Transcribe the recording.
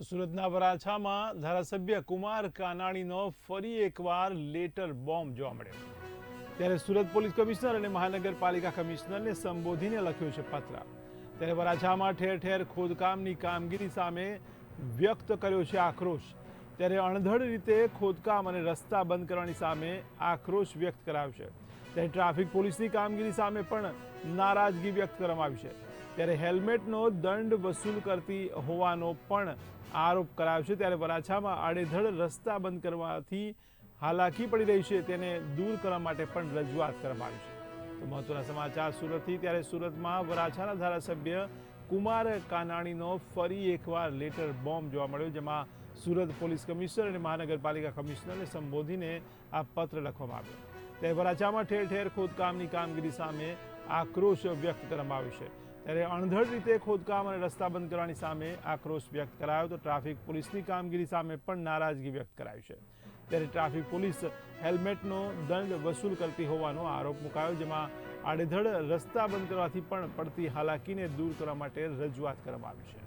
તો સુરતના વરાછામાં ધારાસભ્ય કુમાર કાનાણીનો ફરી એકવાર લેટર બોમ્બ જોવા મળ્યો. ત્યારે સુરત પોલીસ કમિશનર અને મહાનગરપાલિકા કમિશનરને સંબોધીને લખ્યું છે પત્ર. ત્યારે વરાછામાં ઠેર ઠેર ખોદકામની કામગીરી સામે વ્યક્ત કર્યો છે આક્રોશ. ત્યારે અણધડ રીતે ખોદકામ અને રસ્તા બંધ કરવાની સામે આક્રોશ વ્યક્ત કરાયો છે. ત્યારે ટ્રાફિક પોલીસની કામગીરી સામે પણ નારાજગી વ્યક્ત કરવામાં આવી છે. ત્યારે હેલ્મેટનો દંડ વસૂલ કરતી હોવાનો પણ આરોપ કરાયો છે. ત્યારે વરાછામાં આડેધડ રસ્તા બંધ કરવાથી હાલાકી પડી રહી છે. તેને દૂર કરવા માટે પણ રજૂઆત કરવામાં આવી છે. તો મહત્વના સમાચાર સુરતથી. ત્યારે સુરતમાં વરાછાના ધારાસભ્ય કુમાર કાનાણીનો ફરી એકવાર લેટર બોમ્બ જોવા મળ્યો, જેમાં સુરત પોલીસ કમિશનર અને મહાનગરપાલિકા કમિશનરને સંબોધીને આ પત્ર લખવામાં આવ્યો. ત્યારે વરાછામાં ઠેર ઠેર ખોદકામની કામગીરી સામે આક્રોશ વ્યક્ત કરવામાં આવ્યો છે. ત્યારે અણધડ રીતે ખોદકામ અને રસ્તા બંધ કરવાની સામે આક્રોશ વ્યક્ત કરાયો તો ટ્રાફિક પોલીસની કામગીરી સામે પણ નારાજગી વ્યક્ત કરાઈ છે. ત્યારે ટ્રાફિક પોલીસ હેલ્મેટનો દંડ વસૂલ કરતી હોવાનો આરોપ મુકાયો, જેમાં આડેધડ રસ્તા બંધ કરવાથી પણ પડતી હાલાકીને દૂર કરવા માટે રજૂઆત કરવામાં આવી છે.